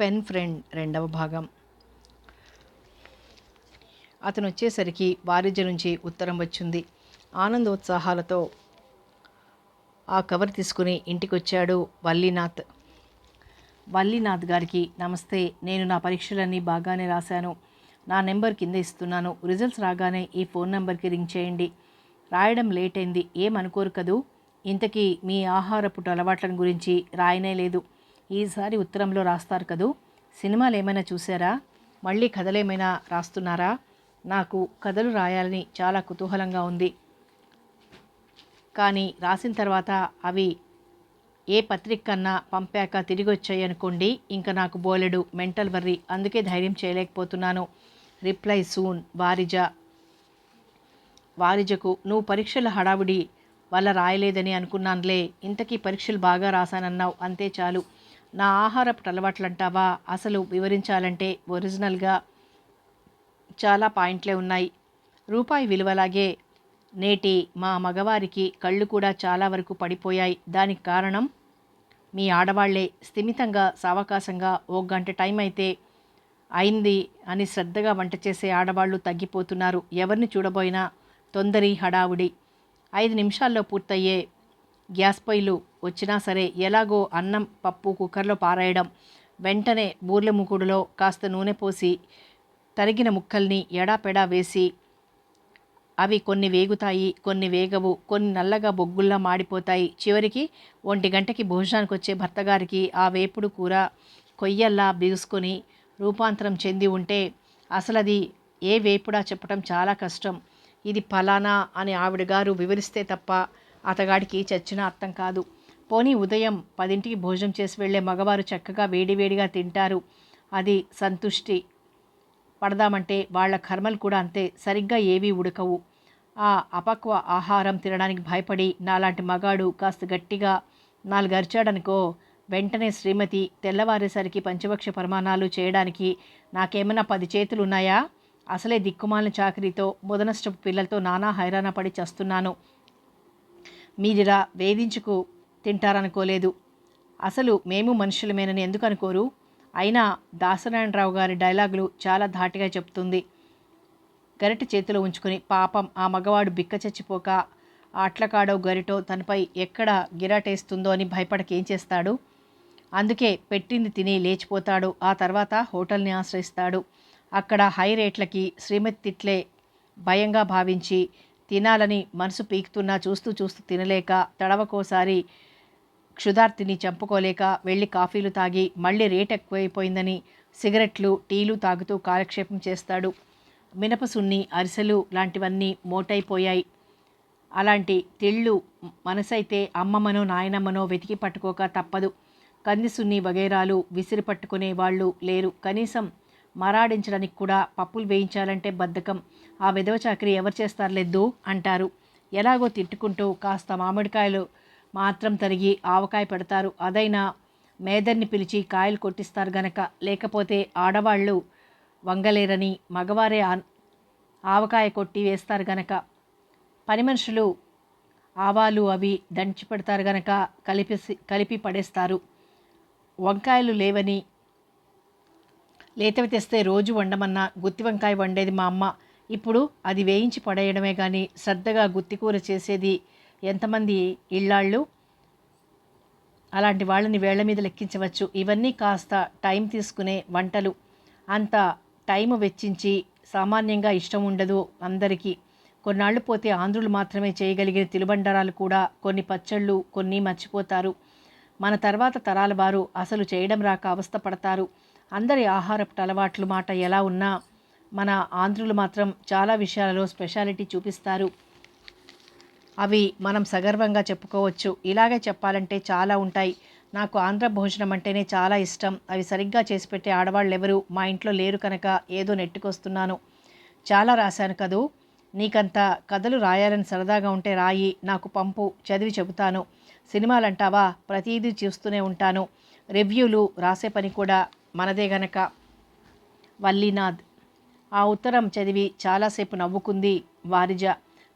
Pen friend రెండవ భాగం. అతను వచ్చేసరికి వారిజ నుంచి ఉత్తరం వచ్చింది. ఆనందోత్సాహాలతో ఆ కవర్ తీసుకుని ఇంటికొచ్చాడు వల్లీనాథ్. వల్లీనాథ్ గారికి నమస్తే నేను నా పరీక్షలన్నీ బాగానే రాశాను. నా నెంబర్ కింద ఇస్తున్నాను. రిజల్ట్స్ రాగానే ఈ ఫోన్ నెంబర్కి రింగ్ చేయండి. రాయడం లేట్ అయింది ఏమనుకోరు కదూ? ఇంతకీ మీ ఆహారపు అలవాట్ల గురించి రాయనే లేదు. ఈసారి ఉత్తరంలో రాస్తారు కదూ? సినిమాలు ఏమైనా చూసారా మళ్ళీ కథలేమైనా రాస్తున్నారా? నాకు కథలు రాయాలని చాలా కుతూహలంగా ఉంది. కానీ రాసిన తర్వాత అవి ఏ పత్రిక కన్నా పంపాక తిరిగి వచ్చాయి అనుకోండి ఇంకా నాకు బోలెడు మెంటల్ వర్రీ. అందుకే ధైర్యం చేయలేకపోతున్నాను. Reply soon Varija. వారిజకు నువ్వు పరీక్షల హడావుడి వల్ల రాయలేదని అనుకున్నానులే. ఇంతకీ పరీక్షలు బాగా రాశానన్నావు. అంతే చాలు. నా ఆహారపు అలవాట్లు అంటావా? అసలు వివరించాలంటే ఒరిజినల్గా చాలా పాయింట్లే ఉన్నాయి. రూపాయి విలువలాగే నేటి మా మగవారికి కళ్ళు కూడా చాలా వరకు పడిపోయాయి. దానికి కారణం? మీ ఆడవాళ్ళే స్థిమితంగా సావకాశంగా ఓ గంట టైం అయితే అయింది అని శ్రద్ధగా వంట చేసే ఆడవాళ్ళు తగ్గిపోతున్నారు. ఎవరిని చూడబోయినా తొందరి హడావుడి. ఐదు నిమిషాల్లో పూర్తయ్యే గ్యాస్ పొయ్యిలు వచ్చినా సరే ఎలాగో అన్నం పప్పు కుక్కర్లో పారేయడం వెంటనే బూర్ల ముకుడులో కాస్త నూనె పోసి తరిగిన ముక్కల్ని ఎడాపెడా వేసి అవి కొన్ని వేగుతాయి కొన్ని వేగవు కొన్ని నల్లగా బొగ్గుల్లా మాడిపోతాయి. చివరికి ఒంటి గంటకి భోజనానికి వచ్చే భర్తగారికి ఆ వేపుడు కూర కొయ్యల్లా బిగుసుకొని రూపాంతరం చెంది ఉంటే అసలు అది ఏ వేపుడా చెప్పటం చాలా కష్టం. ఇది ఫలానా అని ఆవిడ గారు వివరిస్తే తప్ప అతగాడికి చచ్చిన అర్థం కాదు. పోనీ ఉదయం పదింటికి భోజనం చేసి వెళ్ళే మగవారు చక్కగా వేడివేడిగా తింటారు. అది సంతుష్టి. పడదామంటే వాళ్ళ కర్మలు కూడా అంతే సరిగ్గా ఏవీ ఉడకవు. ఆ అపక్వ ఆహారం తినడానికి భయపడి నాలాంటి మగాడు కాస్త గట్టిగా నాలుగు అరిచాడనుకో వెంటనే శ్రీమతి తెల్లవారేసరికి పంచభక్ష ప్రమాణాలు చేయడానికి నాకేమైనా పది చేతులు ఉన్నాయా అసలే దిక్కుమాలిన చాకరీతో మొదనష్టపు పిల్లలతో నానా హైరాణ పడి చస్తున్నాను. మీరిరా వేధించుకు. తింటారనుకోలేదు. అసలు మేము మనుషులమేనని ఎందుకు అనుకోరు? అయినా దాసనారాయణరావు గారి డైలాగులు చాలా ధాటిగా చెప్తుంది. గరిట చేతిలో ఉంచుకుని పాపం ఆ మగవాడు బిక్క చచ్చిపోక ఆ అట్లకాడో గరిటో తనపై ఎక్కడ గిరాటేస్తుందో అని భయపడకేం చేస్తాడు? అందుకే పెట్టింది తిని లేచిపోతాడు. ఆ తర్వాత హోటల్ని ఆశ్రయిస్తాడు. అక్కడ హై రేట్లకి శ్రీమతి తిట్లే భయంగా భావించి తినాలని మనసు పీకుతున్నా చూస్తూ చూస్తూ తినలేక తడవకోసారి క్షుధార్తిని చంపుకోలేక వెళ్ళి కాఫీలు తాగి మళ్ళీ రేట్ ఎక్కువైపోయిందని సిగరెట్లు టీలు తాగుతూ కాలక్షేపం చేస్తాడు. మినపసున్ని అరిసెలు లాంటివన్నీ మోటైపోయాయి. అలాంటి తిళ్ళు మనసైతే అమ్మమ్మనో నాయనమ్మనో వెతికి పట్టుకోక తప్పదు. కందిసున్ని వగైరాలు విసిరి పట్టుకునే వాళ్ళు లేరు. కనీసం మరాడించడానికి కూడా పప్పులు వేయించాలంటే బద్ధకం. ఆ విధవ చాకరీ ఎవరు చేస్తారులేదు అంటారు. ఎలాగో తిట్టుకుంటూ కాస్త మామిడికాయలు మాత్రం తరిగి ఆవకాయ పెడతారు. అదైనా మేదర్ని పిలిచి కాయలు కొట్టిస్తారు గనక. లేకపోతే ఆడవాళ్ళు వంగలేరని మగవారే ఆవకాయ కొట్టి వేస్తారు గనక. పని మనుషులు ఆవాలు అవి దంచి పెడతారు గనక కలిపి కలిపి పడేస్తారు. వంకాయలు లేవని లేతవి తెస్తే రోజు వండమన్నా గుత్తి వంకాయ వండేది మా అమ్మ. ఇప్పుడు అది వేయించి పడేయడమే కానీ శ్రద్ధగా గుత్తి కూర చేసేది ఎంతమంది ఇళ్ళాళ్ళు అలాంటి వాళ్ళని వేళ్ళ మీద లెక్కించవచ్చు. ఇవన్నీ కాస్త టైం తీసుకునే వంటలు. అంత టైం వెచ్చించి సామాన్యంగా ఇష్టం ఉండదు అందరికీ. కొన్నాళ్ళు పోతే ఆంధ్రులు మాత్రమే చేయగలిగిన తిలుబండరాలు కూడా కొన్ని పచ్చళ్ళు కొన్ని మర్చిపోతారు. మన తర్వాత తరాల వారు అసలు చేయడం రాక అవస్థ పడతారు. అందరి ఆహారపు అలవాట్లు మాట ఎలా ఉన్నా మన ఆంధ్రులు మాత్రం చాలా విషయాలలో స్పెషాలిటీ చూపిస్తారు. అవి మనం సగర్వంగా చెప్పుకోవచ్చు. ఇలాగే చెప్పాలంటే చాలా ఉంటాయి. నాకు ఆంధ్ర భోజనం అంటేనే చాలా ఇష్టం. అవి సరిగ్గా చేసి పెట్టే ఆడవాళ్ళు ఎవరు మా ఇంట్లో లేరు కనుక ఏదో నెట్టుకొస్తున్నాను. చాలా రాశాను కదూ. నీకంత కథలు రాయాలని సరదాగా ఉంటే రాయి నాకు పంపు చదివి చెబుతాను. సినిమాలంటావా? ప్రతిదీ చూస్తూనే ఉంటాను. రివ్యూలు రాసే పని కూడా మనదే గనక. వల్లీనాథ్. ఆ ఉత్తరం చదివి చాలాసేపు నవ్వుకుంది వారిజ.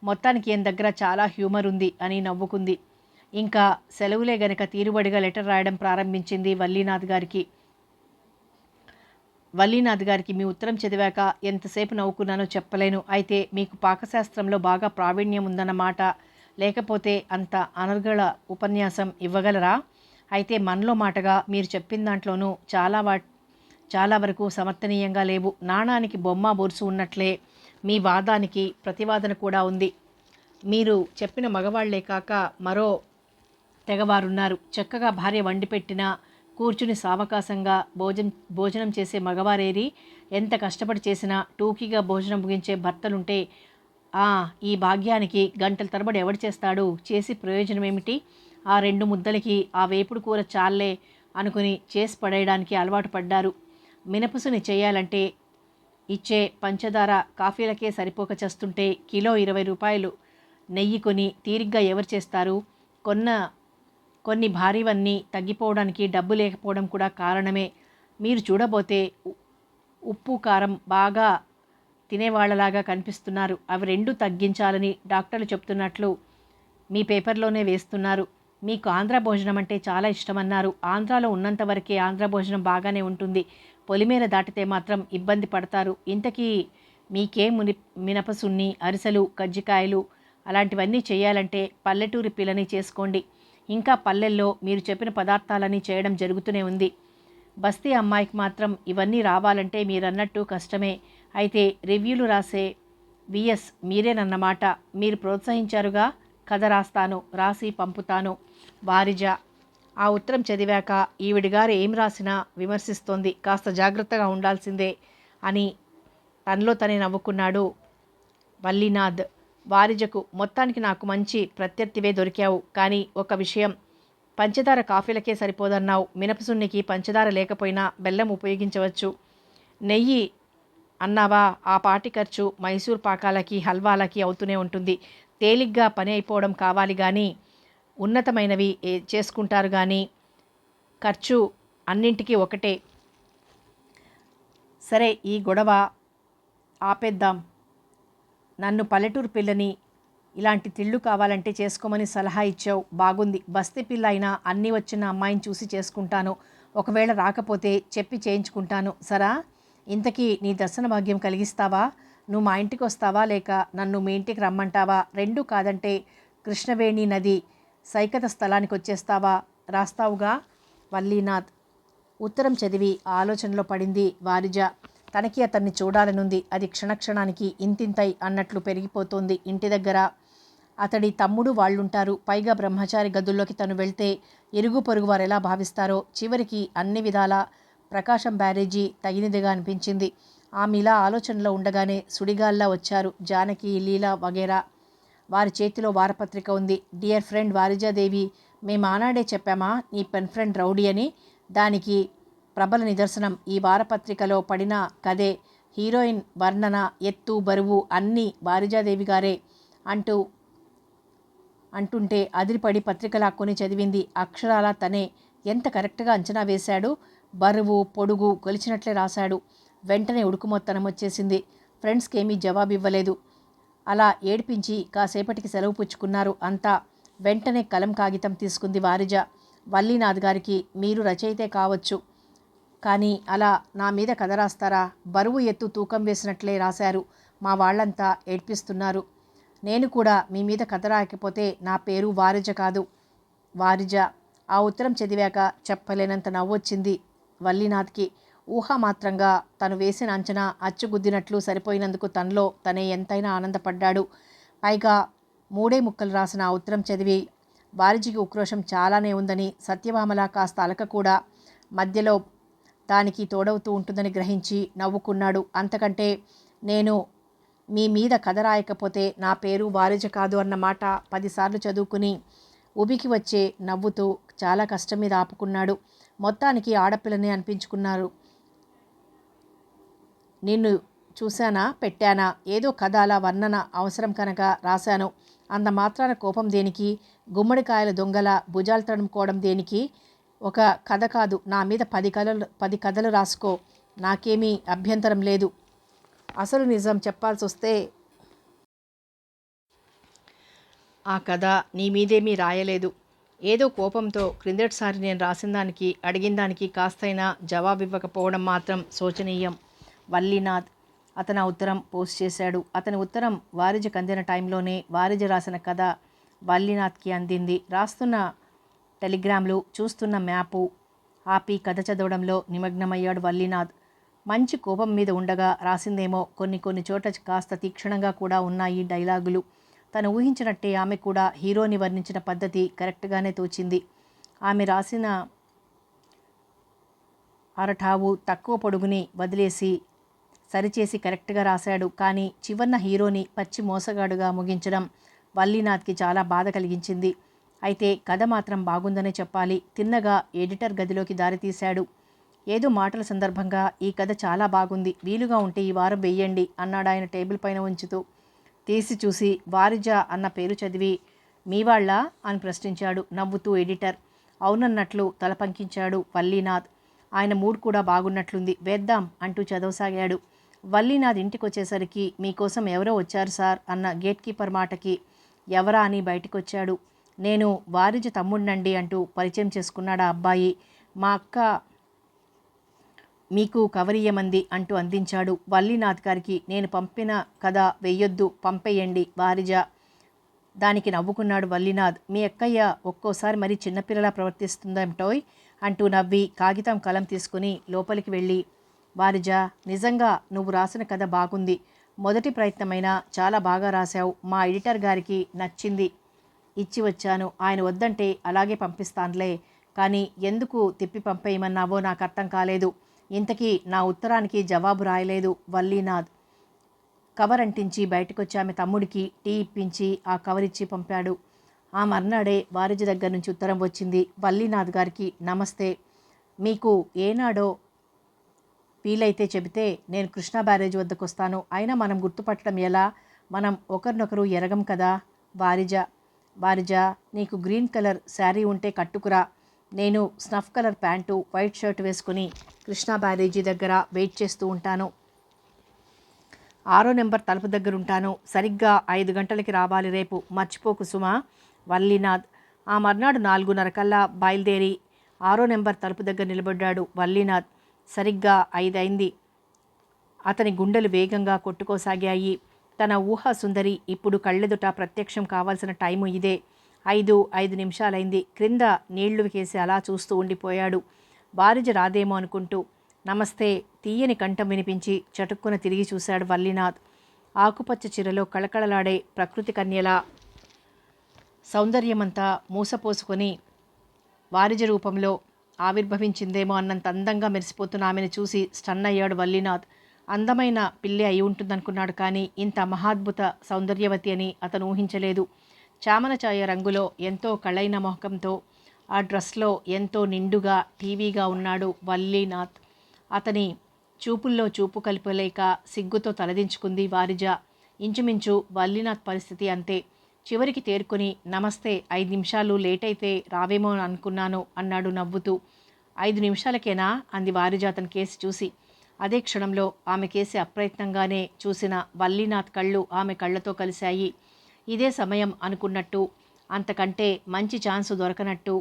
మొత్తానికి ఈయన దగ్గర చాలా హ్యూమర్ ఉంది అని నవ్వుకుంది. ఇంకా సెలవులే గనక తీరుబడిగా లెటర్ రాయడం ప్రారంభించింది వల్లీనాథ్ గారికి. వల్లీనాథ్ గారికి మీ ఉత్తరం చదివాక ఎంతసేపు నవ్వుకున్నానో చెప్పలేను. అయితే మీకు పాకశాస్త్రంలో బాగా ప్రావీణ్యం ఉందన్నమాట. లేకపోతే అంత అనర్గళ ఉపన్యాసం ఇవ్వగలరా? అయితే మనలో మాటగా మీరు చెప్పిన దాంట్లోనూ చాలా వా చాలా వరకు సమర్థనీయంగా లేవు. నాణానికి బొమ్మ బొరుసు ఉన్నట్లే. మీ వాదానికి ప్రతివాదన కూడా ఉంది. మీరు చెప్పిన మగవాళ్ళే కాక మరో తెగవారున్నారు. చక్కగా భార్య వండి పెట్టినా కూర్చుని సావకాశంగా భోజనం భోజనం చేసే మగవారేరి ఎంత కష్టపడి చేసినా టూకీగా భోజనం ముగించే భర్తలుంటే ఆ ఈ భాగ్యానికి గంటల తరబడి ఎవడు చేస్తాడు? చేసి ప్రయోజనం ఏమిటి ఆ రెండు ముద్దలకి ఆ వేపుడు కూర చాలే అనుకుని చేసి పడేయడానికి అలవాటు పడ్డారు. మినపసుని చేయాలంటే ఇచ్చే పంచదార కాఫీలకే సరిపోక చేస్తుంటే కిలో ఇరవై రూపాయలు. నెయ్యి కొని తీరిగ్గా ఎవరు చేస్తారు? కొన్న కొన్ని భారీవన్నీ తగ్గిపోవడానికి డబ్బు లేకపోవడం కూడా కారణమే. మీరు చూడబోతే ఉప్పు కారం బాగా తినేవాళ్ళలాగా కనిపిస్తున్నారు. అవి రెండు తగ్గించాలని డాక్టర్లు చెప్తున్నట్లు మీ పేపర్లోనే వేస్తున్నారు. మీకు ఆంధ్ర భోజనం అంటే చాలా ఇష్టమన్నారు. ఆంధ్రాలో ఉన్నంత వరకే ఆంధ్ర భోజనం బాగానే ఉంటుంది. పొలిమేర దాటితే మాత్రం ఇబ్బంది పడతారు. ఇంతకీ మీకే ముని మినపసున్ని అరిసెలు కజ్జికాయలు అలాంటివన్నీ చేయాలంటే పల్లెటూరి పిల్లని చేసుకోండి. ఇంకా పల్లెల్లో మీరు చెప్పిన పదార్థాలని చేయడం జరుగుతూనే ఉంది. బస్తీ అమ్మాయికి మాత్రం ఇవన్నీ రావాలంటే మీరన్నట్టు కష్టమే. అయితే రివ్యూలు రాసే విఎస్ మీరేనన్నమాట. మీరు ప్రోత్సహించారుగా? కథ రాస్తాను రాసి పంపుతాను. వారిజ ఆ ఉత్తరం చదివాక ఈవిడిగారు ఏం రాసినా విమర్శిస్తోంది. కాస్త జాగ్రత్తగా ఉండాల్సిందే అని తనలో తనే నవ్వుకున్నాడు వల్లీనాథ్. వారిజకు మొత్తానికి నాకు మంచి ప్రత్యర్థివే దొరికావు. కానీ ఒక విషయం పంచదార కాఫీలకే సరిపోదన్నావు. మినపసున్నికి పంచదార లేకపోయినా బెల్లం ఉపయోగించవచ్చు. నెయ్యి అన్నావా? ఆ పాటి ఖర్చు మైసూర్ పాకాలకి హల్వాలకి అవుతూనే ఉంటుంది. తేలిగ్గా పని అయిపోవడం కావాలి కానీ ఉన్నతమైనవి ఏ- చేసుకుంటారు కానీ ఖర్చు అన్నింటికీ ఒకటే. సరే ఈ గొడవ ఆపేద్దాం. నన్ను పల్లెటూరు పిల్లని ఇలాంటి తిళ్ళు కావాలంటే చేసుకోమని సలహా ఇచ్చావు. బాగుంది. బస్తీ పిల్ల అయినా అన్నీ వచ్చిన అమ్మాయిని చూసి చేసుకుంటాను. ఒకవేళ రాకపోతే చెప్పి చేయించుకుంటాను. సరా? ఇంతకీ నీ దర్శన భాగ్యం కలిగిస్తావా? నువ్వు మా ఇంటికి వస్తావా లేక నన్ను మీ ఇంటికి రమ్మంటావా? రెండు కాదంటే కృష్ణవేణి నది సైకత స్థలానికి వచ్చేస్తావా రాస్తావుగా? వల్లీనాథ్ ఉత్తరం చదివి ఆలోచనలో పడింది వారిజ. తనకి అతన్ని చూడాలనుంది. అది క్షణక్షణానికి ఇంతింతై అన్నట్లు పెరిగిపోతోంది ఇంటి దగ్గర. అతడి తమ్ముడు వాళ్ళుంటారు. పైగా బ్రహ్మచారి గదుల్లోకి తను వెళ్తే ఇరుగు పొరుగు వారు ఎలా భావిస్తారో? చివరికి అన్ని విధాల ప్రకాశం బ్యారేజీ తగినదిగా అనిపించింది. ఆమె ఇలా ఆలోచనలో ఉండగానే సుడిగాల్లా వచ్చారు జానకి లీలా వగేరా. వారి చేతిలో వారపత్రిక ఉంది. డియర్ ఫ్రెండ్ వారిజాదేవి మేము ఆనాడే చెప్పామా? నీ పెన్ ఫ్రెండ్ రౌడీ అని. దానికి ప్రబల నిదర్శనం. ఈ వారపత్రికలో పడిన కథే హీరోయిన్ వర్ణన ఎత్తు బరువు అన్నీ వారిజాదేవి గారే అంటూ అంటుంటే అదిరిపడి పత్రిక లాక్కొని చదివింది. అక్షరాల తనే ఎంత కరెక్ట్గా అంచనా వేశాడు? బరువు పొడుగు కొలిచినట్లే రాశాడు. వెంటనే ఉడుకుమొత్తనం వచ్చేసింది ఫ్రెండ్స్కి ఏమీ జవాబు ఇవ్వలేదు అలా ఏడ్పించి కాసేపటికి సెలవు పుచ్చుకున్నారు. అంతా వెంటనే కలం కాగితం తీసుకుంది వారిజ. వల్లీనాథ్ గారికి మీరు రచయితే కావచ్చు. కానీ అలా నా మీద కథ రాస్తారా? బరువు ఎత్తు తూకం వేసినట్లే రాశారు. మా వాళ్ళంతా ఏడ్పిస్తున్నారు. నేను కూడా మీ మీద కథ రాయకపోతే నా పేరు వారిజ కాదు. వారిజ ఆ ఉత్తరం చదివాక చెప్పలేనంత నవ్వొచ్చింది వల్లీనాథ్కి. ఊహామాత్రంగా తను వేసిన అంచనా అచ్చుగుద్దినట్లు సరిపోయినందుకు తనలో తనే ఎంతైనా ఆనందపడ్డాడు. పైగా మూడే ముక్కలు రాసిన ఆ ఉత్తరం చదివి వారిజికి ఉక్రోషం చాలానే ఉందని సత్యభామల కాస్త అలక కూడా మధ్యలో దానికి తోడవుతూ ఉంటుందని గ్రహించి నవ్వుకున్నాడు. అంతకంటే నేను మీ మీద కథ రాయకపోతే నా పేరు వారిజ కాదు అన్న మాట పదిసార్లు చదువుకుని ఉబికి వచ్చే నవ్వుతూ చాలా కష్టం మీద ఆపుకున్నాడు. మొత్తానికి ఆడపిల్లని అనిపించుకున్నారు. నిన్ను చూశానా పెట్టానా ఏదో కథ అలా వర్ణన అవసరం కనుక రాశాను. అంత మాత్రాన కోపం దేనికి? గుమ్మడికాయల దొంగల భుజాలు తడుముకోవడం దేనికి? ఒక కథ కాదు నా మీద పది కథలు పది కథలు రాసుకో. నాకేమీ అభ్యంతరం లేదు. అసలు నిజం చెప్పాల్సి వస్తే ఆ కథ నీ మీదేమీ రాయలేదు. ఏదో కోపంతో క్రిందటిసారి నేను రాసిన దానికి అడిగిన దానికి కాస్తైనా జవాబు ఇవ్వకపోవడం మాత్రం శోచనీయం. వల్లీనాథ్. అతను ఆ ఉత్తరం పోస్ట్ చేశాడు. అతని ఉత్తరం వారిజకు అందిన టైంలోనే వారిజ రాసిన కథ వల్లీనాథ్కి అందింది. రాస్తున్న టెలిగ్రామ్లు చూస్తున్న మ్యాపు ఆపి కథ చదవడంలో నిమగ్నమయ్యాడు వల్లీనాథ్. మంచి కోపం మీద ఉండగా రాసిందేమో కొన్ని కొన్ని చోట కాస్త తీక్షణంగా కూడా ఉన్నాయి డైలాగులు. తను ఊహించినట్టే ఆమె కూడా హీరోని వర్ణించిన పద్ధతి కరెక్ట్గానే తోచింది. ఆమె రాసిన అరఠావు తక్కువ పొడుగుని వదిలేసి సరిచేసి కరెక్ట్గా రాశాడు. కానీ చివరిన హీరోని పచ్చి మోసగాడుగా ముగించడం వల్లీనాథ్కి చాలా బాధ కలిగించింది. అయితే కథ మాత్రం బాగుందనే చెప్పాలి. తిన్నగా ఎడిటర్ గదిలోకి దారితీశాడు ఏదో మాటల సందర్భంగా ఈ కథ చాలా బాగుంది. వీలుగా ఉంటే ఈ వారం వెయ్యండి అన్నాడు ఆయన టేబుల్ పైన ఉంచుతూ. తీసి చూసి వారిజ అన్న పేరు చదివి మీ వాళ్ళ? అని ప్రశ్నించాడు నవ్వుతూ ఎడిటర్. అవునన్నట్లు తల పంకించాడు వల్లీనాథ్. ఆయన మూడ్ కూడా బాగున్నట్లుంది. వేద్దాం అంటూ చదవసాగాడు. వల్లినాథ్ ఇంటికి వచ్చేసరికి మీకోసం ఎవరో వచ్చారు సార్ అన్న గేట్ కీపర్ మాటకి ఎవరా అని బయటికొచ్చాడు. నేను వారిజ తమ్ముడినండి అంటూ పరిచయం చేసుకున్నాడు ఆ అబ్బాయి. మా అక్క మీకు కవరియమంది అంటూ అందించాడు. వల్లీనాథ్ గారికి నేను పంపిన కథ వెయ్యొద్దు పంపేయండి వారిజ. దానికి నవ్వుకున్నాడు వల్లీనాథ్. మీ అక్కయ్య ఒక్కోసారి మరీ చిన్నపిల్లలా ప్రవర్తిస్తుందేమిటోయ్? అంటూ నవ్వి కాగితం కలం తీసుకుని లోపలికి వెళ్ళి వారిజ నిజంగా నువ్వు రాసిన కథ బాగుంది. మొదటి ప్రయత్నమైనా చాలా బాగా రాశావు. మా ఎడిటర్ గారికి నచ్చింది. ఇచ్చి వచ్చాను. ఆయన వద్దంటే అలాగే పంపిస్తానులే. కానీ ఎందుకు తిప్పి పంపేయమన్నావో నాకు అర్థం కాలేదు. ఇంతకీ నా ఉత్తరానికి జవాబు రాయలేదు వల్లీనాథ్. కవర్ అంటించి బయటకొచ్చి ఆమె తమ్ముడికి టీ ఇప్పించి ఆ కవర్ ఇచ్చి పంపాడు. ఆ మర్నాడే వారిజి దగ్గర నుంచి ఉత్తరం వచ్చింది. వల్లీనాథ్ గారికి నమస్తే. మీకు ఏనాడో వీలైతే చెబితే నేను కృష్ణా బ్యారేజ్ వద్దకు వస్తాను అయినా మనం గుర్తుపట్టడం ఎలా? మనం ఒకరినొకరు ఎరగం కదా? వారిజ వారిజ నీకు గ్రీన్ కలర్ శారీ ఉంటే కట్టుకురా. నేను snuff colour pant white shirt వేసుకుని కృష్ణా బ్యారేజీ దగ్గర వెయిట్ చేస్తూ ఉంటాను. ఆరో నెంబర్ తలుపు దగ్గర ఉంటాను సరిగ్గా ఐదు గంటలకి రావాలి రేపు. మర్చిపోకు సుమా. వల్లీనాథ్. ఆ మర్నాడు నాలుగున్నర కల్లా బయలుదేరి ఆరో నెంబర్ తలుపు దగ్గర నిలబడ్డాడు వల్లీనాథ్. సరిగ్గా ఐదైంది. అతని గుండెలు వేగంగా కొట్టుకోసాగాయి. తన ఊహా సుందరి ఇప్పుడు కళ్ళెదుట ప్రత్యక్షం కావాల్సిన టైము ఇదే. ఐదు ఐదు నిమిషాలైంది. క్రింద నీళ్ళు వేసి అలా చూస్తూ ఉండిపోయాడు. బారిజ రాదేమో అనుకుంటూ నమస్తే తీయని కంఠం వినిపించి చటుక్కున తిరిగి చూశాడు వల్లీనాథ్. ఆకుపచ్చ చీరలో కళకళలాడే ప్రకృతి కన్యల సౌందర్యమంతా మూసపోసుకొని వారిజ రూపంలో ఆవిర్భవించిందేమో అన్నంత అందంగా మెరిసిపోతున్న ఆమెను చూసి స్టన్ అయ్యాడు వల్లీనాథ్. అందమైన పిల్లి అయి ఉంటుందనుకున్నాడు కానీ ఇంత మహాద్భుత సౌందర్యవతి అని అతను ఊహించలేదు. చామన ఛాయ రంగులో ఎంతో కళైన మొహకంతో ఆ డ్రెస్లో ఎంతో నిండుగా టీవీగా ఉన్నాడు వల్లీనాథ్. అతని చూపుల్లో చూపు కలిపలేక సిగ్గుతో తలదించుకుంది వారిజ. ఇంచుమించు వల్లీనాథ్ పరిస్థితి అంతే. చివరికి తేరుకొని నమస్తే ఐదు నిమిషాలు లేట్ అయితే రావేమో అనుకున్నాను అన్నాడు నవ్వుతూ. ఐదు నిమిషాలకేనా? అంది వారిజ అతని కేసి చూసి. అదే క్షణంలో ఆమె కేసి అప్రయత్నంగానే చూసిన వల్లీనాథ్ కళ్ళు ఆమె కళ్ళతో కలిశాయి. ఇదే సమయం అనుకున్నట్టు అంతకంటే మంచి ఛాన్సు దొరకనట్టు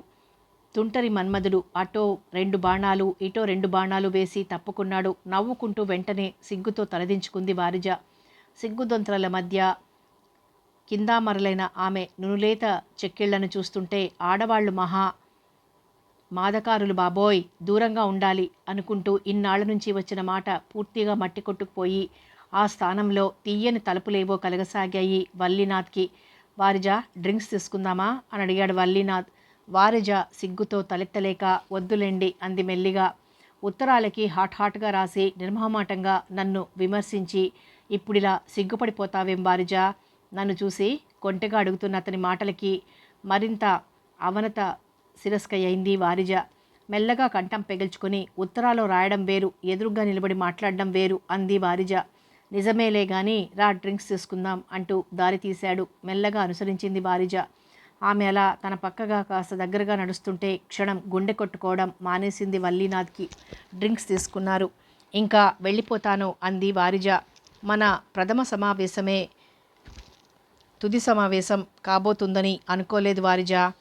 తుంటరి మన్మధుడు అటో రెండు బాణాలు ఇటో రెండు బాణాలు వేసి తప్పుకున్నాడు నవ్వుకుంటూ వెంటనే సిగ్గుతో తలదించుకుంది వారిజ. సిగ్గుదొంతరల మధ్య కిందామరలైన ఆమె నునులేత చెక్కిళ్ళను చూస్తుంటే ఆడవాళ్ళు మహా మాదకారులు బాబోయ్ దూరంగా ఉండాలి అనుకుంటూ ఇన్నాళ్ళ నుంచి వచ్చిన మాట పూర్తిగా మట్టి కొట్టుకుపోయి ఆ స్థానంలో తీయని తలుపులేవో కలగసాగాయి వల్లీనాథ్కి. వారిజా డ్రింక్స్ తీసుకుందామా? అని అడిగాడు వల్లీనాథ్. వారిజ సిగ్గుతో తలెత్తలేక వద్దులేండి అంది మెల్లిగా. ఉత్తరాలకి హాట్ హాట్గా రాసి నిర్మహమాటంగా నన్ను విమర్శించి ఇప్పుడిలా సిగ్గుపడిపోతావేం వారిజా? నన్ను చూసి కొంటెగా అడుగుతున్న అతని మాటలకి మరింత అవనత శిరస్కయ్యింది వారిజ. మెల్లగా కంఠం పెగిల్చుకుని ఉత్తరాలు రాయడం వేరు ఎదురుగా నిలబడి మాట్లాడడం వేరు అంది వారిజ. నిజమేలే గాని రా డ్రింక్స్ తీసుకుందాం అంటూ దారి తీశాడు. మెల్లగా అనుసరించింది వారిజ. ఆమె అలా తన పక్కగా కాస్త దగ్గరగా నడుస్తుంటే క్షణం గుండె కొట్టుకోవడం మానేసింది వల్లీనాథ్కి. డ్రింక్స్ తీసుకున్నారు. ఇంకా వెళ్ళిపోతాను అంది వారిజ. మన ప్రథమ సమావేశమే తుది సమావేశం కాబోతుందని అనుకోలేదు వారిజా.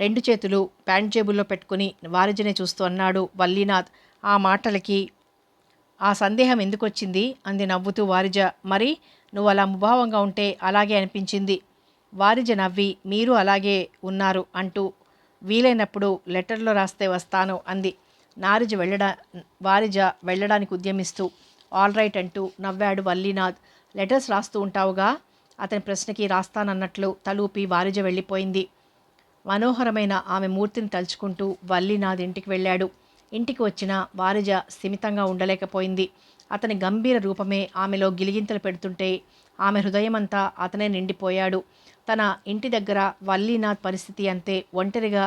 రెండు చేతులు ప్యాంట్ జేబుల్లో పెట్టుకుని వారిజనే చూస్తూ అన్నాడు వల్లీనాథ్. ఆ మాటలకి ఆ సందేహం ఎందుకొచ్చింది? అంది నవ్వుతూ వారిజ. మరి నువ్వు అలా ముభావంగా ఉంటే అలాగే అనిపించింది. వారిజ నవ్వి మీరు అలాగే ఉన్నారు అంటూ వీలైనప్పుడు లెటర్లో రాస్తే వస్తాను అంది. నారిజ వెళ్ళడా వారిజ వెళ్ళడానికి ఉద్యమిస్తూ ఆల్ రైట్ అంటూ నవ్వాడు వల్లీనాథ్. లెటర్స్ రాస్తూ ఉంటావుగా? అతని ప్రశ్నకి రాస్తానన్నట్లు తలూపి వారిజ వెళ్ళిపోయింది. మనోహరమైన ఆమె మూర్తిని తలుచుకుంటూ వల్లీనాథ్ ఇంటికి వెళ్ళాడు. ఇంటికి వచ్చిన వారిజ స్థిమితంగా ఉండలేకపోయింది. అతని గంభీర రూపమే ఆమెలో గిలిగింతలు పెడుతుంటే ఆమె హృదయమంతా అతనే నిండిపోయాడు. తన ఇంటి దగ్గర వల్లీనాథ్ పరిస్థితి అంతే ఒంటరిగా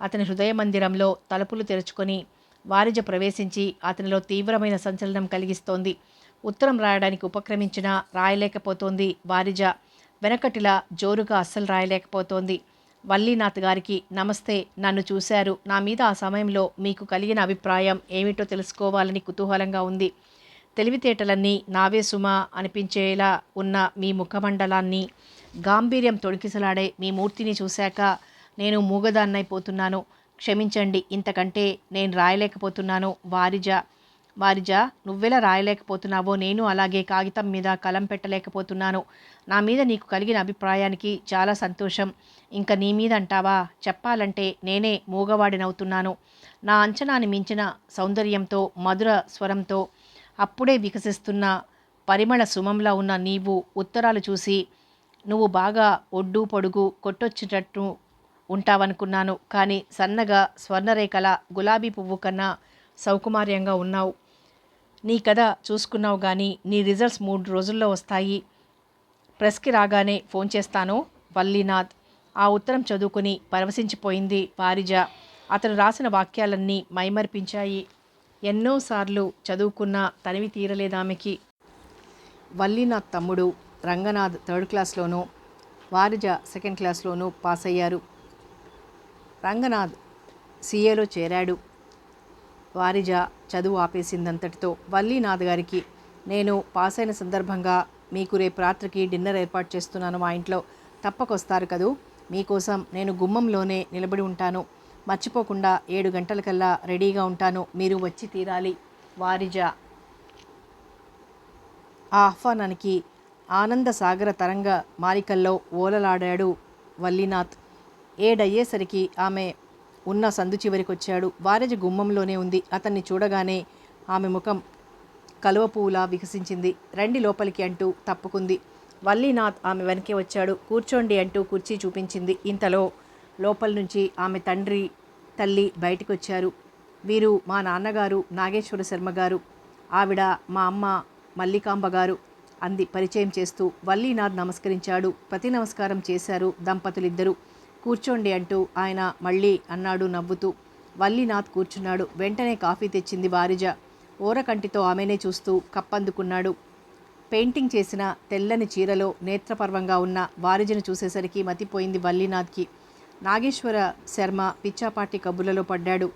అతని హృదయ మందిరంలో తలుపులు తెరుచుకొని వారిజ ప్రవేశించి అతనిలో తీవ్రమైన సంచలనం కలిగిస్తోంది. ఉత్తరం రాయడానికి ఉపక్రమించినా రాయలేకపోతోంది. వారిజ వెనకటిలా జోరుగా అస్సలు రాయలేకపోతోంది. వల్లీనాథ్ గారికి నమస్తే నన్ను చూశారు. నా మీద ఆ సమయంలో మీకు కలిగిన అభిప్రాయం ఏమిటో తెలుసుకోవాలని కుతూహలంగా ఉంది. తెలివితేటలన్నీ నావే సుమా అనిపించేలా ఉన్న మీ ముఖమండలాన్ని గాంభీర్యం తొడికిసలాడే మీ మూర్తిని చూశాక నేను మూగదాన్నైపోతున్నాను. క్షమించండి ఇంతకంటే నేను రాయలేకపోతున్నాను. వారిజ వారిజ నువ్వెలా రాయలేకపోతున్నావో నేను అలాగే కాగితం మీద కలం పెట్టలేకపోతున్నాను. నా మీద నీకు కలిగిన అభిప్రాయానికి చాలా సంతోషం. ఇంకా నీ మీద అంటావా చెప్పాలంటే నేనే మూగవాడినవుతున్నాను. నా అంచనాని మించిన సౌందర్యంతో మధుర స్వరంతో అప్పుడే వికసిస్తున్న పరిమళ సుమంలా ఉన్న నీవు ఉత్తరాలు చూసి నువ్వు బాగా ఒడ్డు పొడుగు కొట్టొచ్చినట్టు ఉంటావనుకున్నాను. కానీ సన్నగా స్వర్ణరేఖల గులాబీ పువ్వు కన్నా సౌకుమార్యంగా ఉన్నావు. నీ కథ చూసుకున్నావు కానీ నీ రిజల్ట్స్ మూడు రోజుల్లో వస్తాయి. ప్రెస్కి రాగానే ఫోన్ చేస్తాను వల్లీనాథ్. ఆ ఉత్తరం చదువుకుని పరవశించిపోయింది పారిజ అతను రాసిన వాక్యాలన్నీ మైమర్పించాయి. ఎన్నోసార్లు చదువుకున్న తనివి తీరలేదామెకి. వల్లీనాథ్ తమ్ముడు రంగనాథ్ థర్డ్ క్లాస్లోనూ వారిజ సెకండ్ క్లాస్లోనూ పాస్ అయ్యారు రంగనాథ్ సీఏలో చేరాడు. వారిజ చదువు ఆపేసిందంతటితో వల్లీనాథ్ గారికి నేను పాస్ అయిన సందర్భంగా మీకు రేపు రాత్రికి డిన్నర్ ఏర్పాటు చేస్తున్నాను మా ఇంట్లో. తప్పకొస్తారు కదూ? మీకోసం నేను గుమ్మంలోనే నిలబడి ఉంటాను. మర్చిపోకుండా ఏడు గంటలకల్లా రెడీగా ఉంటాను. మీరు వచ్చి తీరాలి. వారిజ ఆ ఆహ్వానానికి ఆనంద సాగర తరంగ మాలికల్లో ఓలలాడాడు వల్లీనాథ్. ఏడయ్యేసరికి ఆమె ఉన్న సందు చివరికొచ్చాడు. వారజ గుమ్మంలోనే ఉంది. అతన్ని చూడగానే ఆమె ముఖం కలువ పువ్వులా వికసించింది. రండి లోపలికి అంటూ తప్పుకుంది. వల్లీనాథ్ ఆమె వెనకే వచ్చాడు. కూర్చోండి అంటూ కుర్చీ చూపించింది. ఇంతలో లోపల నుంచి ఆమె తండ్రి తల్లి బయటకొచ్చారు. వీరు మా నాన్నగారు నాగేశ్వర శర్మ గారు ఆవిడ మా అమ్మ మల్లికాంబ గారు అంది పరిచయం చేస్తూ. వల్లీనాథ్ నమస్కరించాడు. ప్రతి నమస్కారం చేశారు దంపతులిద్దరూ. కూర్చోండి అంటూ ఆయన మళ్ళీ అన్నాడు నవ్వుతూ. వల్లీనాథ్ కూర్చున్నాడు. వెంటనే కాఫీ తెచ్చింది వారిజ. ఓరకంటితో ఆమెనే చూస్తూ కప్పందుకున్నాడు. పెయింటింగ్ చేసిన తెల్లని చీరలో నేత్రపర్వంగా ఉన్న వారిజను చూసేసరికి మతిపోయింది వల్లీనాథ్కి. నాగేశ్వర శర్మ పిచ్చాపాటి కబుర్లలో పడ్డాడు.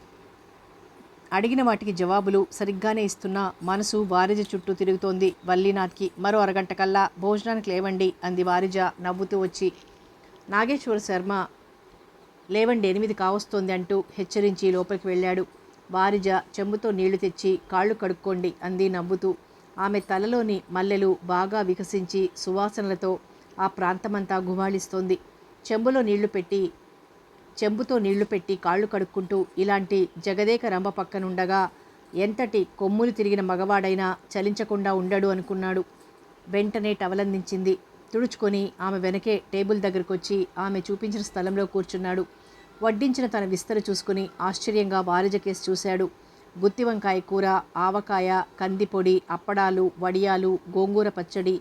అడిగిన వాటికి జవాబులు సరిగ్గానే ఇస్తున్నా మనసు వారిజ చుట్టూ తిరుగుతోంది వల్లీనాథ్కి. మరో అరగంట కల్లా భోజనానికి లేవండి అంది వారిజ నవ్వుతూ వచ్చి. నాగేశ్వర శర్మ లేవండి ఎనిమిది కావస్తోంది అంటూ హెచ్చరించి లోపలికి వెళ్ళాడు. వారిజ చెంబుతో నీళ్ళు తెచ్చి కాళ్ళు కడుక్కోండి అంది నవ్వుతూ. ఆమె తలలోని మల్లెలు బాగా వికసించి సువాసనలతో ఆ ప్రాంతమంతా గుమాళిస్తోంది చెంబులో నీళ్ళు పెట్టి చెంబుతో నీళ్ళు పెట్టి కాళ్ళు కడుక్కుంటూ ఇలాంటి జగదేక రంభ పక్కనుండగా ఎంతటి కొమ్ములు తిరిగిన మగవాడైనా చలించకుండా ఉండడు అనుకున్నాడు. వెంటనే టవలందించింది. తుడుచుకొని ఆమె వెనకే టేబుల్ దగ్గరకు వచ్చి ఆమె చూపించిన స్థలంలో కూర్చున్నాడు. వడ్డించిన తన విస్తర చూసుకుని ఆశ్చర్యంగా వారిజ కేసు చూశాడు. గుత్తి వంకాయ కూర ఆవకాయ కందిపొడి అప్పడాలు వడియాలు గోంగూర పచ్చడి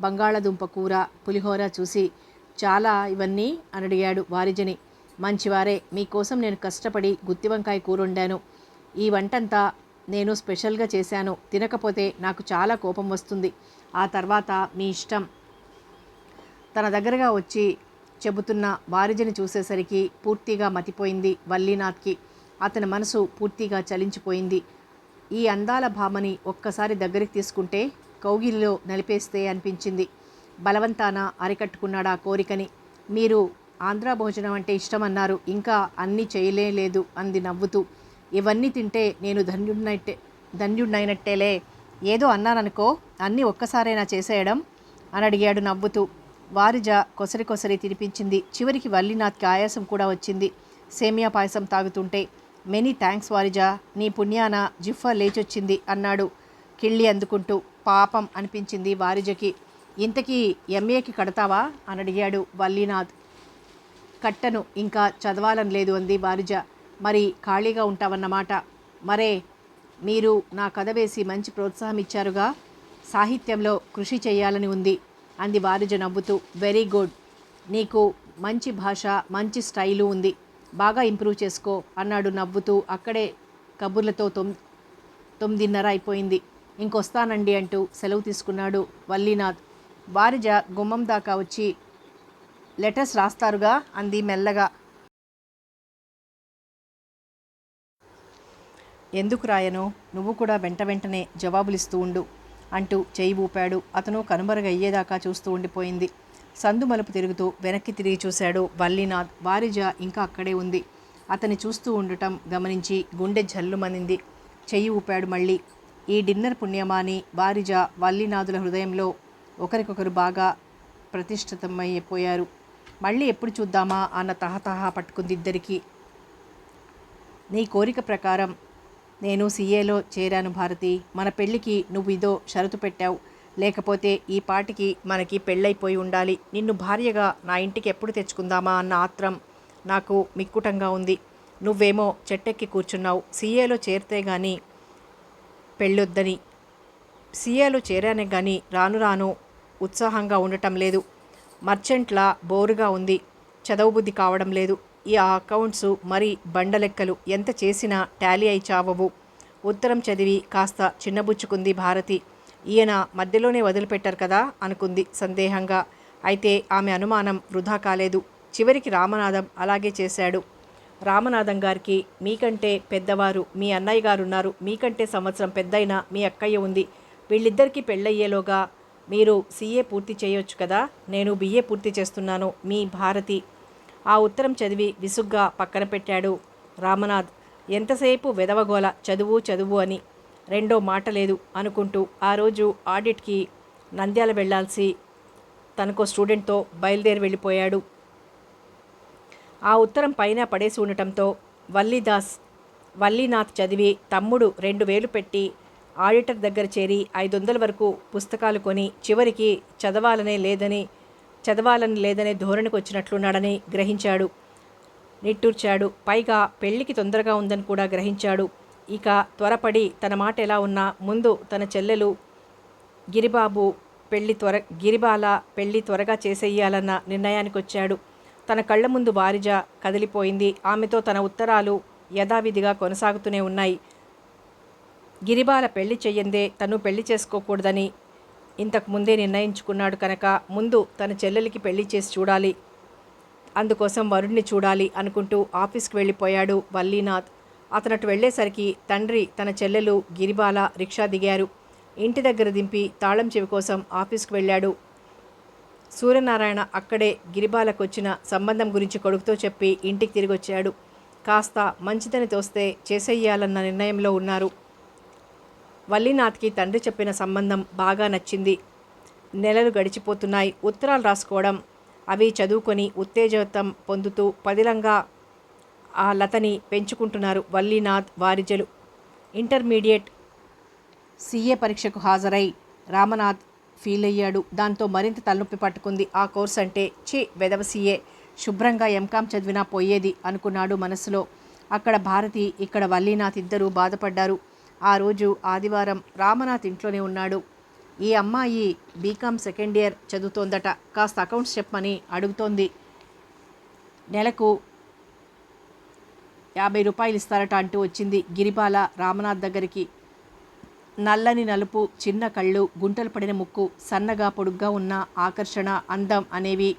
బంగాళదుంప కూర పులిహోర చూసి చాలా ఇవన్నీ అని అడిగాడు వారిజని. మంచివారే మీకోసం నేను కష్టపడి గుత్తి వంకాయ కూర వండాను ఈ వంటంతా నేను స్పెషల్గా చేశాను. తినకపోతే నాకు చాలా కోపం వస్తుంది. ఆ తర్వాత మీ ఇష్టం. తన దగ్గరగా వచ్చి చెబుతున్న వారిజని చూసేసరికి పూర్తిగా మతిపోయింది వల్లీనాథ్కి. అతని మనసు పూర్తిగా చలించిపోయింది. ఈ అందాల భామని ఒక్కసారి దగ్గరికి తీసుకుంటే కౌగిలిలో నలిపేస్తే అనిపించింది. బలవంతాన అరికట్టుకున్నాడు ఆ కోరికని. మీరు ఆంధ్రా భోజనం అంటే ఇష్టమన్నారు ఇంకా అన్నీ చేయలేదు అంది నవ్వుతూ. ఇవన్నీ తింటే నేను ధన్యుడినట్టే ధన్యుడినైనట్టేలే ఏదో అన్నాననుకో అన్నీ ఒక్కసారైనా చేసేయడం అని అడిగాడు నవ్వుతూ. వారిజ కొసరి కొసరి తినిపించింది. చివరికి వల్లినాథ్కి ఆయాసం కూడా వచ్చింది. సేమియా పాయసం తాగుతుంటే మెనీ థ్యాంక్స్ వారిజ నీ పుణ్యాన జిఫ్ఫా లేచొచ్చింది అన్నాడు. కిళ్ళి అందుకుంటూ పాపం అనిపించింది వారిజకి. ఇంతకీ ఎంఏకి కడతావా? అని అడిగాడు వల్లీనాథ్. కట్టను ఇంకా చదవాలని లేదు అంది వారిజ. మరి ఖాళీగా ఉంటావన్నమాట. మరే మీరు నా కథ వేసి మంచి ప్రోత్సాహం ఇచ్చారుగా. సాహిత్యంలో కృషి చేయాలని ఉంది. అంది వారిజ నవ్వుతూ వెరీ గుడ్. నీకు మంచి భాష మంచి స్టైలు ఉంది. బాగా ఇంప్రూవ్ చేసుకో అన్నాడు నవ్వుతూ అక్కడే కబుర్లతో తొమ్ తొమ్మిదిన్నర అయిపోయింది. ఇంకొస్తానండి అంటూ సెలవు తీసుకున్నాడు వల్లీనాథ్. వారిజ గుమ్మం దాకా వచ్చి లెటర్స్ రాస్తారుగా అంది మెల్లగా. ఎందుకు రాయను? నువ్వు కూడా వెంట వెంటనే జవాబులిస్తూ ఉండు. అంటూ చేయి ఊపాడు. అతను కనుమరుగయ్యేదాకా చూస్తూ ఉండిపోయింది. సందు మలుపు తిరుగుతూ వెనక్కి తిరిగి చూశాడు వల్లీనాథ్. వారిజ ఇంకా అక్కడే ఉంది. అతని చూస్తూ ఉండటం గమనించి గుండె జల్లుమనింది. చెయ్యి ఊపాడు మళ్ళీ. ఈ డిన్నర్ పుణ్యమాని వారిజ వల్లీనాథుల హృదయంలో ఒకరికొకరు బాగా ప్రతిష్ఠితమైపోయారు మళ్ళీ ఎప్పుడు చూద్దామా అన్న తహతహా పట్టుకుంది ఇద్దరికీ. నీ కోరిక ప్రకారం నేను సీఏలో చేరాను భారతి. మన పెళ్ళికి నువ్వు ఇదో షరతు పెట్టావు. లేకపోతే ఈ పాటికి మనకి పెళ్ళైపోయి ఉండాలి. నిన్ను భార్యగా నా ఇంటికి ఎప్పుడు తెచ్చుకుందామా అన్న ఆత్రం నాకు మిక్కుటంగా ఉంది. నువ్వేమో చెట్టెక్కి కూర్చున్నావు. సీఏలో చేరితే గాని పెళ్ళొద్దని. సీఏలో చేరానే కానీ రాను రాను ఉత్సాహంగా ఉండటం లేదు. మర్చెంట్లా బోరుగా ఉంది. చదవు బుద్ధి కావడం లేదు. ఈ అకౌంట్స్ మరి బండలెక్కలు ఎంత చేసినా టాలీ అయి చావవు. ఉత్తరం చదివి కాస్త చిన్నబుచ్చుకుంది భారతి. ఈయన మధ్యలోనే వదిలిపెట్టారు కదా అనుకుంది సందేహంగా. అయితే ఆమె అనుమానం వృధా కాలేదు. చివరికి రామనాథం అలాగే చేశాడు. రామనాథం గారికి మీకంటే పెద్దవారు మీ అన్నయ్య గారు ఉన్నారు మీకంటే సంవత్సరం పెద్దయిన మీ అక్కయ్య ఉంది. వీళ్ళిద్దరికీ పెళ్ళయ్యేలోగా మీరు సీఏ పూర్తి చేయొచ్చు కదా. నేను బిఏ పూర్తి చేస్తున్నాను. మీ భారతి ఆ ఉత్తరం చదివి విసుగ్గా పక్కన పెట్టాడు. రామనాథ్ ఎంతసేపు వెదవగోల? చదువు చదువు అని. రెండో మాట లేదు అనుకుంటూ ఆ రోజు ఆడిట్కి నంద్యాల వెళ్ళాల్సి తనకో స్టూడెంట్తో బయలుదేరి వెళ్ళిపోయాడు. ఆ ఉత్తరం పైన పడేసి ఉండటంతో వల్లీదాస్ వల్లీనాథ్ చదివి తమ్ముడు రెండు వేలు పెట్టి ఆడిటర్ దగ్గర చేరి ఐదు వందల వరకు పుస్తకాలు కొని చివరికి చదవాలనే లేదని చదవాలని లేదనే ధోరణికి వచ్చినట్లున్నాడని గ్రహించాడు. నిట్టూర్చాడు. పైగా పెళ్ళికి తొందరగా ఉందని కూడా గ్రహించాడు. ఇక త్వరపడి తన మాట ఎలా ఉన్నా ముందు తన చెల్లెలు గిరిబాబు పెళ్ళి త్వర గిరిబాల పెళ్ళి త్వరగా చేసేయాలన్న నిర్ణయానికి వచ్చాడు. తన కళ్ళ ముందు వారిజ కదిలిపోయింది. ఆమెతో తన ఉత్తరాలు యథావిధిగా కొనసాగుతూనే ఉన్నాయి. గిరిబాల పెళ్ళి చెయ్యందే తను పెళ్ళి చేసుకోకూడదని ఇంతకు ముందే నిర్ణయించుకున్నాడు కనుక ముందు తన చెల్లెలికి పెళ్ళి చేసి చూడాలి. అందుకోసం వరుణ్ణి చూడాలి అనుకుంటూ ఆఫీస్కి వెళ్ళిపోయాడు వల్లీనాథ్. అతనటు వెళ్ళేసరికి తండ్రి తన చెల్లెలు గిరిబాల రిక్షా దిగారు. ఇంటి దగ్గర దింపి తాళం చెవి కోసం ఆఫీస్కి వెళ్ళాడు. సూర్యనారాయణ అక్కడే గిరిబాలకు వచ్చిన సంబంధం గురించి కొడుకుతో చెప్పి ఇంటికి తిరిగి వచ్చాడు కాస్త మంచిదని తోస్తే చేసేయాలన్న నిర్ణయంలో ఉన్నారు. వల్లీనాథ్కి తండ్రి చెప్పిన సంబంధం బాగా నచ్చింది. నెలలు గడిచిపోతున్నాయి. ఉత్తరాలు రాసుకోవడం అవి చదువుకొని ఉత్తేజితం పొందుతూ పదిలంగా ఆ లతని పెంచుకుంటున్నారు వల్లీనాథ్ వారిజలు. ఇంటర్మీడియట్ సీఏ పరీక్షకు హాజరై రామనాథ్ ఫీల్ అయ్యాడు. దాంతో మరింత తలనొప్పి పట్టుకుంది. ఆ కోర్స్ అంటే చి వెదవ సీఏ శుభ్రంగా ఎంకామ్ చదివినా పోయేది అనుకున్నాడు మనసులో. అక్కడ భారతి ఇక్కడ వల్లీనాథ్ ఇద్దరూ బాధపడ్డారు. ఆ రోజు ఆదివారం రామనాథ్ ఇంట్లోనే ఉన్నాడు. ఈ అమ్మాయి బీకామ్ సెకండ్ ఇయర్ చదువుతోందట. కాస్త అకౌంట్స్ చెప్పమని అడుగుతోంది. నెలకు యాభై రూపాయలు ఇస్తారట అంటూ వచ్చింది గిరిబాల రామనాథ్ దగ్గరికి. నల్లని నలుపు చిన్న కళ్ళు గుంటలు పడిన ముక్కు సన్నగా పొడుగ్గా ఉన్న ఆకర్షణ అందం అనేవి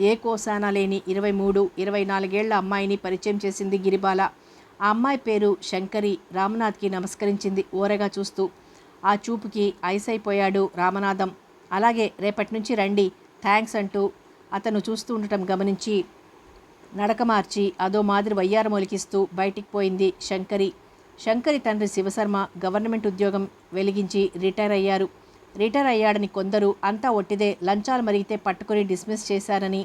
ఏ కోసాన లేని ఇరవై మూడు ఇరవై నాలుగేళ్ళ అమ్మాయిని పరిచయం చేసింది గిరిబాల. ఆ అమ్మాయి పేరు శంకరి రామనాథ్కి నమస్కరించింది ఓరగా చూస్తూ. ఆ చూపుకి ఐస్ అయిపోయాడు రామనాథం. అలాగే రేపటి నుంచి రండి థ్యాంక్స్ అంటూ అతను చూస్తూ ఉండటం గమనించి నడక మార్చి అదో మాదిరి వయ్యారం ఒలికిస్తూ బయటికి పోయింది శంకరి. శంకరి తండ్రి శివశర్మ గవర్నమెంట్ ఉద్యోగం వెలిగించి రిటైర్ అయ్యారు. రిటైర్ అయ్యాడని కొందరు అంతా ఒట్టిదే లంచాలు మరిగితే పట్టుకొని డిస్మిస్ చేశారని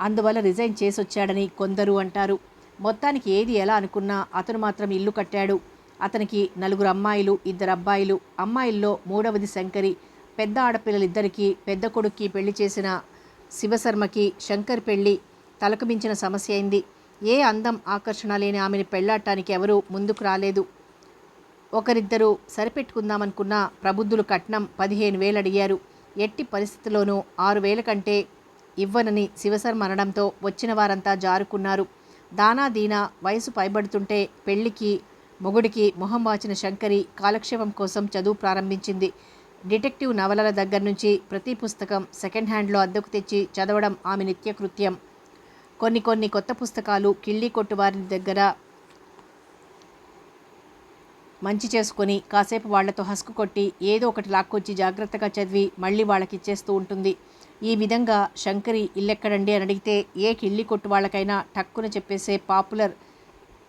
అందువల్ల రిజైన్ చేసొచ్చాడని కొందరు అంటారు. మొత్తానికి ఏది ఎలా అనుకున్నా అతను మాత్రం ఇల్లు కట్టాడు. అతనికి నలుగురు అమ్మాయిలు ఇద్దరు అబ్బాయిలు. అమ్మాయిల్లో మూడవది శంకరి. పెద్ద ఆడపిల్లలిద్దరికీ పెద్ద కొడుక్కి పెళ్ళి చేసిన శివశర్మకి శంకర్ పెళ్ళి తలకు మించిన సమస్య అయింది. ఏ అందం ఆకర్షణ లేని ఆమెను పెళ్ళాడటానికి ఎవరూ ముందుకు రాలేదు. ఒకరిద్దరూ సరిపెట్టుకుందామనుకున్న ప్రబుద్ధులు కట్నం పదిహేను వేలు అడిగారు. ఎట్టి పరిస్థితుల్లోనూ ఆరు వేల కంటే ఇవ్వనని శివశర్మ అనడంతో వచ్చిన వారంతా జారుకున్నారు. దానా దీనా వయసు పైబడుతుంటే పెళ్ళికి మొగుడికి మొహం వాచిన శంకరి కాలక్షేపం కోసం చదువు ప్రారంభించింది. డిటెక్టివ్ నవలల దగ్గర నుంచి ప్రతి పుస్తకం సెకండ్ హ్యాండ్లో అద్దెకు తెచ్చి చదవడం ఆమె నిత్యకృత్యం. కొన్ని కొన్ని కొత్త పుస్తకాలు కిళ్ళీ కొట్టువారి దగ్గర మంచి చేసుకొని కాసేపు వాళ్ళతో హస్కు కొట్టి ఏదో ఒకటి లాక్కొచ్చి జాగ్రత్తగా చదివి మళ్ళీ వాళ్ళకి ఇచ్చేస్తూ ఉంటుంది. ఈ విధంగా శంకరి ఇల్లెక్కడండి అని అడిగితే ఏ కిళ్ళి కొట్టు వాళ్ళకైనా టక్కున చెప్పేసే పాపులర్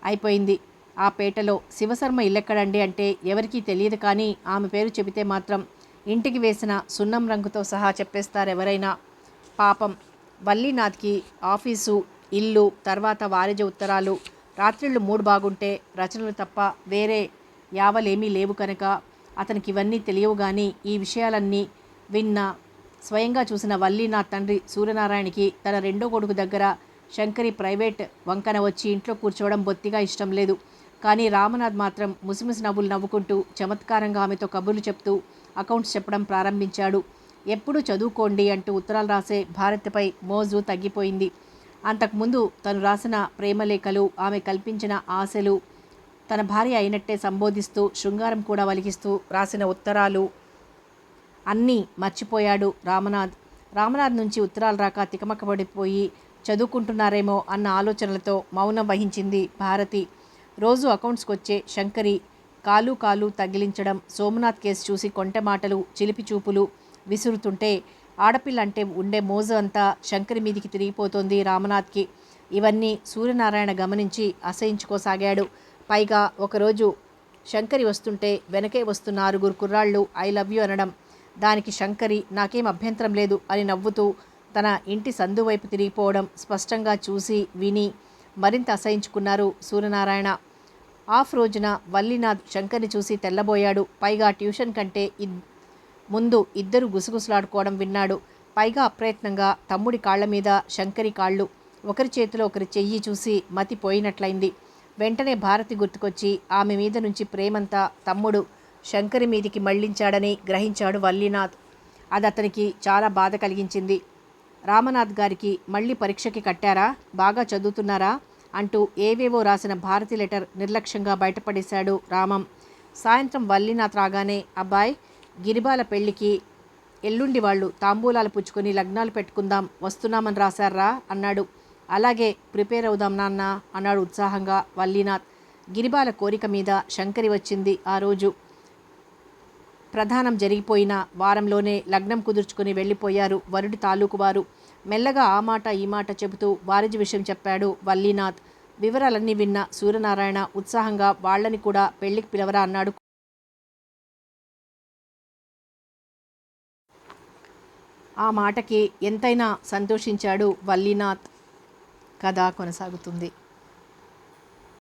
అయిపోయింది. ఆ పేటలో శివశర్మ ఇల్లెక్కడండి అంటే ఎవరికీ తెలియదు కానీ ఆమె పేరు చెబితే మాత్రం ఇంటికి వేసిన సున్నం రంగుతో సహా చెప్పేస్తారు ఎవరైనా పాపం వల్లీనాథ్కి ఆఫీసు ఇల్లు తర్వాత వారిజ ఉత్తరాలు రాత్రిళ్ళు మూడు బాగుంటే రచనలు తప్ప వేరే యావలేమీ లేవు కనుక అతనికి ఇవన్నీ తెలియవు కానీ ఈ విషయాలన్నీ విన్న స్వయంగా చూసిన వల్లీనాథ్ తండ్రి సూర్యనారాయణకి తన రెండో కొడుకు దగ్గర శంకరి ప్రైవేట్ వంకన వచ్చి ఇంట్లో కూర్చోవడం బొత్తిగా ఇష్టం లేదు. కానీ రామనాథ్ మాత్రం ముసిముసి నవ్వులు నవ్వుకుంటూ చమత్కారంగా ఆమెతో కబుర్లు చెప్తూ అకౌంట్స్ చెప్పడం ప్రారంభించాడు. ఎప్పుడు చదువుకోండి అంటూ ఉత్తరాలు రాసే భారత్పై మోజు తగ్గిపోయింది. అంతకుముందు తను రాసిన ప్రేమలేఖలు ఆమె కల్పించిన ఆశలు తన భార్య అయినట్టే సంబోధిస్తూ శృంగారం కూడా వలిగిస్తూ రాసిన ఉత్తరాలు అన్నీ మర్చిపోయాడు రామనాథ్. రామనాథ్ నుంచి ఉత్తరాలు రాక తికమకబడిపోయి చదువుకుంటున్నారేమో అన్న ఆలోచనలతో మౌనం వహించింది భారతి. రోజు అకౌంట్స్కి వచ్చే శంకరి కాలు కాలు తగిలించడం సోమనాథ్ కేసు చూసి కొంటె మాటలు చిలిపి చూపులు విసురుతుంటే ఆడపిల్ల అంటే ఉండే మోజు అంతా శంకరి మీదికి తిరిగిపోతోంది రామనాథ్కి. ఇవన్నీ సూర్యనారాయణ గమనించి అసహించుకోసాగాడు. పైగా ఒకరోజు శంకరి వస్తుంటే వెనకే వస్తున్న ఆరుగురు కుర్రాళ్ళు ఐ లవ్ యూ అనడం దానికి శంకరి నాకేం అభ్యంతరం లేదు అని నవ్వుతూ తన ఇంటి సందు వైపు తిరిగిపోవడం స్పష్టంగా చూసి విని మరింత అసహించుకున్నారు సూర్యనారాయణ. ఆఫ్ రోజున వల్లినాథ్ శంకర్ని చూసి తెల్లబోయాడు. పైగా ట్యూషన్ కంటే ఇద్ ముందు ఇద్దరు గుసగుసలాడుకోవడం విన్నాడు. పైగా అప్రయత్నంగా తమ్ముడి కాళ్ళ మీద శంకరి కాళ్ళు ఒకరి చేతిలో ఒకరి చెయ్యి చూసి మతిపోయినట్లయింది. వెంటనే భారతి గుర్తుకొచ్చి ఆమె మీద నుంచి ప్రేమంతా తమ్ముడు శంకరి మీదికి మళ్ళించాడని గ్రహించాడు వల్లీనాథ్. అది అతనికి చాలా బాధ కలిగించింది. రామనాథ్ గారికి మళ్ళీ పరీక్షకి కట్టారా? బాగా చదువుతున్నారా? అంటూ ఏవేవో రాసిన భారతి లెటర్ నిర్లక్ష్యంగా బయటపడేశాడు రామం. సాయంత్రం వల్లీనాథ్ రాగానే అబ్బాయి గిరిబాల పెళ్ళికి ఎల్లుండి వాళ్ళు తాంబూలాలు పుచ్చుకొని లగ్నాలు పెట్టుకుందాం వస్తున్నామని రాశారా? అన్నాడు. అలాగే ప్రిపేర్ అవుదాం నాన్న అన్నాడు ఉత్సాహంగా వల్లీనాథ్. గిరిబాల కోరిక మీద శంకరి వచ్చింది ఆ రోజు. ప్రధానం జరిగిపోయిన వారంలోనే లగ్నం కుదుర్చుకుని వెళ్ళిపోయారు వరుడి తాలూకు వారు. మెల్లగా ఆ మాట ఈ మాట చెబుతూ వారిజి విషయం చెప్పాడు వల్లీనాథ్. వివరాలన్నీ విన్న సూర్యనారాయణ ఉత్సాహంగా వాళ్ళని కూడా పెళ్ళికి పిలవరా అన్నాడు. ఆ మాటకి ఎంతైనా సంతోషించాడు వల్లీనాథ్. కథ కొనసాగుతుంది.